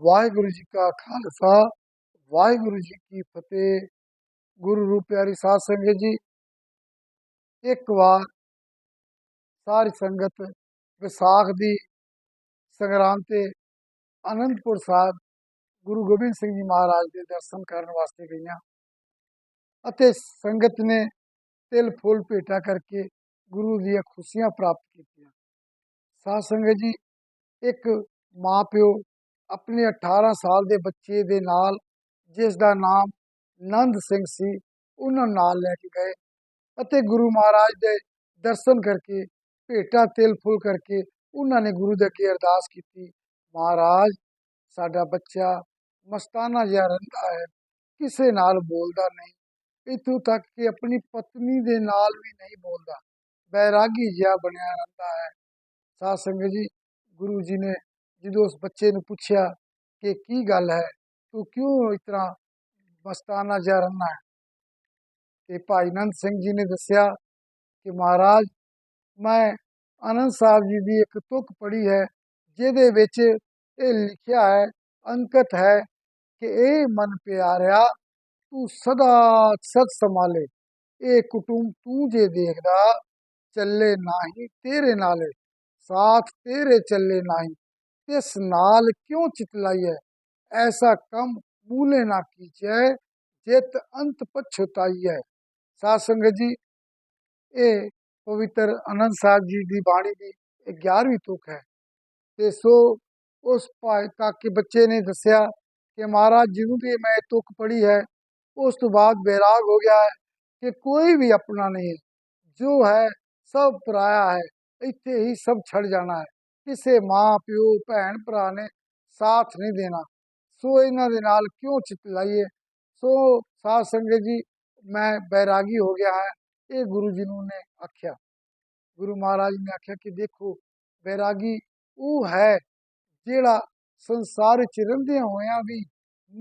ਵਾਹਿਗੁਰੂ ਜੀ ਕਾ ਖਾਲਸਾ, ਵਾਹਿਗੁਰੂ ਜੀ ਕੀ ਫਤਿਹ। ਗੁਰੂ ਰੂਪ ਪਿਆਰੀ ਸਾਧ ਸੰਗਤ ਜੀ, ਇੱਕ ਵਾਰ ਸਾਰੀ ਸੰਗਤ ਵਿਸਾਖ ਦੀ ਸੰਗਰਾਂਦ ਤੇ ਅਨੰਦਪੁਰ ਸਾਹਿਬ ਗੁਰੂ ਗੋਬਿੰਦ ਸਿੰਘ ਜੀ ਮਹਾਰਾਜ ਦੇ ਦਰਸ਼ਨ ਕਰਨ ਵਾਸਤੇ ਗਈਆਂ ਅਤੇ ਸੰਗਤ ਨੇ ਤਿਲ ਫੁੱਲ ਭੇਟਾ ਕਰਕੇ ਗੁਰੂ ਦੀਆਂ ਖੁਸ਼ੀਆਂ ਪ੍ਰਾਪਤ ਕੀਤੀਆਂ। ਸਾਧ ਸੰਗਤ ਜੀ, ਇੱਕ ਮਾਂ ਪਿਓ ਆਪਣੇ 18 ਸਾਲ ਦੇ ਬੱਚੇ ਦੇ ਨਾਲ, ਜਿਸ ਦਾ ਨਾਮ ਨੰਦ ਸਿੰਘ ਸੀ, ਉਹਨਾਂ ਨਾਲ ਲੈ ਕੇ ਗਏ ਅਤੇ ਗੁਰੂ ਮਹਾਰਾਜ ਦੇ ਦਰਸ਼ਨ ਕਰਕੇ, ਭੇਟਾ ਤਿਲ ਫੁੱਲ ਕਰਕੇ ਉਹਨਾਂ ਨੇ ਗੁਰੂ ਦੇ ਅੱਗੇ ਅਰਦਾਸ ਕੀਤੀ, ਮਹਾਰਾਜ, ਸਾਡਾ ਬੱਚਾ ਮਸਤਾਨਾ ਜਿਹਾ ਰਹਿੰਦਾ ਹੈ, ਕਿਸੇ ਨਾਲ ਬੋਲਦਾ ਨਹੀਂ, ਇਥੋਂ ਤੱਕ ਕਿ ਆਪਣੀ ਪਤਨੀ ਦੇ ਨਾਲ ਵੀ ਨਹੀਂ ਬੋਲਦਾ, ਬੈਰਾਗੀ ਜਿਹਾ ਬਣਿਆ ਰਹਿੰਦਾ ਹੈ। ਸਾਧ ਸੰਗਤ ਜੀ, ਗੁਰੂ ਜੀ ਨੇ ਜਦੋਂ ਉਸ ਬੱਚੇ ਨੂੰ ਪੁੱਛਿਆ ਕਿ ਕੀ ਗੱਲ ਹੈ, ਤੂੰ ਕਿਉਂ ਇਸ ਤਰ੍ਹਾਂ ਮਸਤਾਨਾ ਜਾ ਰਹਿੰਦਾ ਹੈ? ਤੇ ਭਾਈ ਨੰਦ ਸਿੰਘ ਜੀ ਨੇ ਦੱਸਿਆ ਕਿ ਮਹਾਰਾਜ, ਮੈਂ ਆਨੰਦ ਸਾਹਿਬ ਜੀ ਦੀ ਇੱਕ ਤੁਕ ਪੜ੍ਹੀ ਹੈ, ਜਿਹਦੇ ਵਿੱਚ ਇਹ ਲਿਖਿਆ ਹੈ, ਅੰਕਤ ਹੈ ਕਿ ਇਹ ਮਨ ਪਿਆਰਿਆ, ਤੂੰ ਸਦਾ ਸਤ ਸੰਭਾਲੇ, ਇਹ ਕੁਟੁੰਬ ਤੂੰ ਜੇ ਦੇਖਦਾ, ਚੱਲੇ ਨਾਹੀ ਤੇਰੇ ਨਾਲੇ, ਸਾਥ ਤੇਰੇ ਚੱਲੇ ਨਾਹੀ ਤਿਸ ਨਾਲ ਕਿਉਂ ਚਿਤਲਾਈਐ ਐਸਾ ਕੰਮ ਮੂਲੇ ਨਾ ਕੀਚੈ ਜਿਤ ਅੰਤ ਪਛਤਾਈਐ ਸਾਧ ਸੰਗਤ ਜੀ, ਇਹ ਪਵਿੱਤਰ ਅਨੰਦ ਸਾਹਿਬ ਜੀ ਦੀ ਬਾਣੀ ਦੀ 11ਵੀਂ ਤੁਕ ਹੈ। ਤੇ ਸੋ ਉਸ ਭਾਈ ਕਾਕੇ ਬੱਚੇ ਨੇ ਦੱਸਿਆ ਕਿ ਮਹਾਰਾਜ ਜਿਹਨੂੰ ਦੀ ਮੈਂ ਇਹ ਤੁਕ ਪੜ੍ਹੀ ਹੈ, ਉਸ ਤੋਂ ਬਾਅਦ ਬੈਰਾਗ ਹੋ ਗਿਆ ਹੈ ਕਿ ਕੋਈ ਵੀ ਆਪਣਾ ਨਹੀਂ ਜੋ ਹੈ ਸਭ ਪਰਾਇਆ ਹੈ, ਇੱਥੇ ਹੀ ਸਭ ਛੱਡ ਜਾਣਾ ਹੈ। ਕਿਸੇ ਮਾਂ, ਪਿਓ, ਭੈਣ, ਭਰਾ ਨੇ ਸਾਥ ਨਹੀਂ ਦੇਣਾ। ਸੋ ਇਹਨਾਂ ਦੇ ਨਾਲ ਕਿਉਂ ਚਿਤਲਾਈਏ ਸੋ ਸਾਧ ਸੰਗਤ ਜੀ, ਮੈਂ ਬੈਰਾਗੀ ਹੋ ਗਿਆ ਹੈ। ਇਹ ਗੁਰੂ ਜੀ ਨੂੰ ਨੇ ਆਖਿਆ। ਗੁਰੂ ਮਹਾਰਾਜ ਨੇ ਆਖਿਆ ਕਿ ਦੇਖੋ, ਬੈਰਾਗੀ ਉਹ ਹੈ ਜਿਹੜਾ ਸੰਸਾਰ ਵਿੱਚ ਰਹਿੰਦਿਆਂ ਹੋਇਆਂ ਵੀ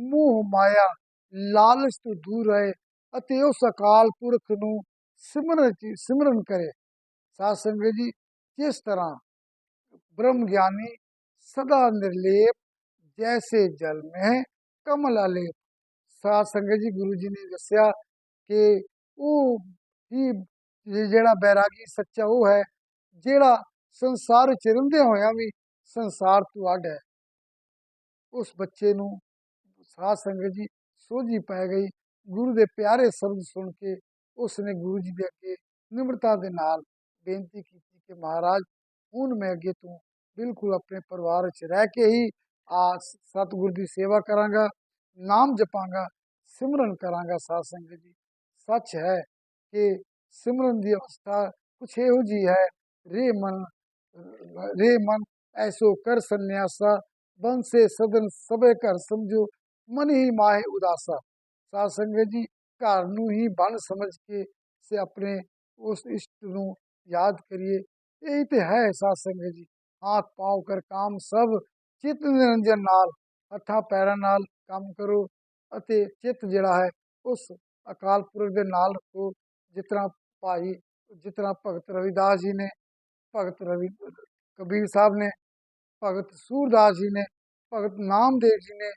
ਮੋਹ ਮਾਇਆ, ਲਾਲਚ ਤੋਂ ਦੂਰ ਰਹੇ ਅਤੇ ਉਸ ਅਕਾਲ ਪੁਰਖ ਨੂੰ ਸਿਮਰਨ ਚ- ਸਿਮਰਨ ਕਰੇ। ਸਾਧ ਸੰਗਤ ਜੀ ਜਿਸ ਤਰ੍ਹਾਂ ब्रह्म ज्ञानी सदा निर्लेप जैसे जल में कमल अलेप ਸਾਧ ਸੰਗਤ ਜੀ ਗੁਰੂ ਜੀ ਨੇ ਦੱਸਿਆ ਕਿ ਉਹ ਹੀ ਜਿ- ਜਿਹੜਾ ਬੈਰਾਗੀ ਸੱਚਾ ਉਹ ਹੈ ਜਿਹੜਾ ਸੰਸਾਰ ਚ ਰਹਿੰਦੇ ਹੋਇਆਂ ਵੀ ਸੰਸਾਰ ਤੋਂ ਅੱਡ ਹੈ ਉਸ ਬੱਚੇ ਨੂੰ ਸਾਧ ਸੰਗਤ ਜੀ ਸੋਝੀ ਪੈ ਗਈ ਗੁਰੂ ਦੇ ਪਿਆਰੇ ਸ਼ਬਦ ਸੁਣ ਕੇ ਉਸ ਨੇ ਗੁਰੂ ਜੀ ਦੇ ਅੱਗੇ ਨਿਮਰਤਾ ਦੇ ਨਾਲ ਬੇਨਤੀ ਕੀਤੀ ਕਿ ਮਹਾਰਾਜ ਹੁਣ ਮੈਂ ਅੱਗੇ ਤੋਂ ਬਿਲਕੁਲ ਆਪਣੇ ਪਰਿਵਾਰ ਵਿੱਚ ਰਹਿ ਕੇ ਹੀ ਆ ਸਤਿਗੁਰ ਦੀ ਸੇਵਾ ਕਰਾਂਗਾ, ਨਾਮ ਜਪਾਂਗਾ, ਸਿਮਰਨ ਕਰਾਂਗਾ ਸਾਧ ਸੰਗਤ ਜੀ। ਸੱਚ ਹੈ ਕਿ ਸਿਮਰਨ ਦੀ ਅਵਸਥਾ ਕੁਛ ਇਹੋ ਜੀ ਹੈ, ਰੇ ਮਨ ਰੇ ਮਨ, ਐਸੋ ਕਰ ਸੰਨਿਆਸਾ, ਬੰਸੇ ਸਦਨ ਸਭੇ ਘਰ ਸਮਝੋ, ਮਨ ਹੀ ਮਾਹੇ ਉਦਾਸਾ। ਸਾਧ ਸੰਗਤ ਜੀ, ਘਰ ਨੂੰ ਹੀ ਬਨ ਸਮਝ ਕੇ ਸੇ ਆਪਣੇ ਉਸ ਇਸ਼ਟ ਨੂੰ ਯਾਦ ਕਰੀਏ। ਇਹ ਤੇ ਹੈ ਸਾਧ ਸੰਗਤ ਜੀ। ਹਾਥ ਪਾਉ ਕਰ ਕਾਮ ਸਭ, ਚਿਤ ਨਿਰੰਜਨ ਨਾਲ, ਹੱਥਾਂ ਪੈਰਾਂ ਨਾਲ ਕੰਮ ਕਰੋ ਅਤੇ ਚਿੱਤ ਜਿਹੜਾ ਹੈ ਉਸ ਅਕਾਲ ਪੁਰਖ ਦੇ ਨਾਲ ਰੱਖੋ ਜਿਸ ਤਰ੍ਹਾਂ ਭਾਈ, ਜਿਸ ਤਰ੍ਹਾਂ ਭਗਤ ਰਵਿਦਾਸ ਜੀ ਨੇ, ਭਗਤ ਰਵੀ, ਕਬੀਰ ਸਾਹਿਬ ਨੇ, ਭਗਤ ਸੂਰਦਾਸ ਜੀ ਨੇ, ਭਗਤ ਨਾਮਦੇਵ ਜੀ ਨੇ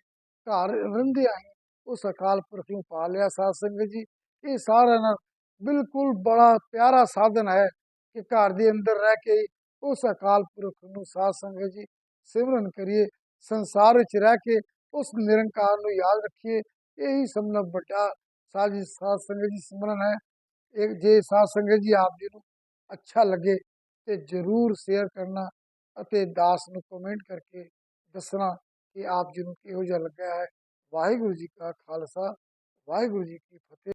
ਘਰ ਰਹਿੰਦੇ ਆਏ ਉਸ ਅਕਾਲ ਪੁਰਖ ਨੂੰ ਪਾ ਲਿਆ ਸਾਧ ਸੰਗਤ ਜੀ। ਇਹ ਸਾਰਾ ਨਾਲ ਬਿਲਕੁਲ ਬੜਾ ਪਿਆਰਾ ਸਾਧਨ ਹੈ ਕਿ ਘਰ ਦੇ ਅੰਦਰ ਰਹਿ ਕੇ ਉਸ ਅਕਾਲ ਪੁਰਖ ਨੂੰ ਸਾਧ ਸੰਗਤ ਜੀ ਸਿਮਰਨ ਕਰੀਏ ਸੰਸਾਰ ਵਿੱਚ ਰਹਿ ਕੇ ਉਸ ਨਿਰੰਕਾਰ ਨੂੰ ਯਾਦ ਰੱਖੀਏ ਇਹੀ ਸਭ ਨਾਲ ਵੱਡਾ ਸਾਜੀ ਸਾਧ ਸੰਗਤ ਜੀ ਸਿਮਰਨ ਹੈ ਇਹ ਜੇ ਸਾਧ ਸੰਗਤ ਜੀ ਆਪ ਜੀ ਨੂੰ ਅੱਛਾ ਲੱਗੇ ਤੇ ਜਰੂਰ ਸ਼ੇਅਰ ਕਰਨਾ ਅਤੇ ਦਾਸ ਨੂੰ ਕਮੈਂਟ ਕਰਕੇ ਦੱਸਣਾ ਕਿ ਆਪ ਜੀ ਨੂੰ ਕਿਹੋ ਜਿਹਾ ਲੱਗਾ ਹੈ ਵਾਹਿਗੁਰੂ ਜੀ ਕਾ ਖਾਲਸਾ ਵਾਹਿਗੁਰੂ ਜੀ ਕੀ ਫਤਿਹ